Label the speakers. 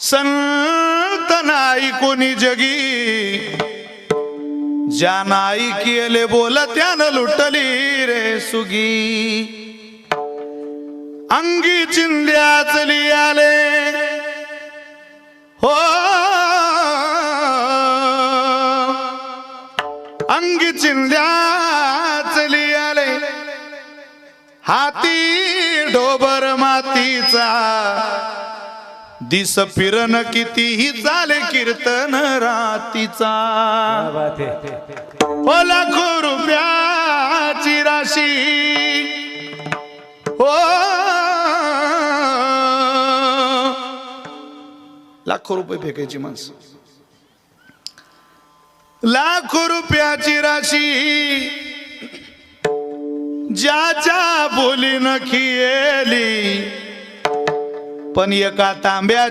Speaker 1: संत नाही कोणी जगी. ज्या नाही केले बोल त्यानं लुटली रे सुगी. अंगी चिंद्याचली आले हो. अंगी चिंद्याचली आले हाती डोबर मातीचा. दिस फिरन कितीही चाले कीर्तन रातीचा. ओ लाखो रुपयाची राशी. हो. लाखो रुपये फेकायची माणसं. लाखो रुपयाची राशी. ज्याच्या बोली न खिएली पण एका तांब्याच्या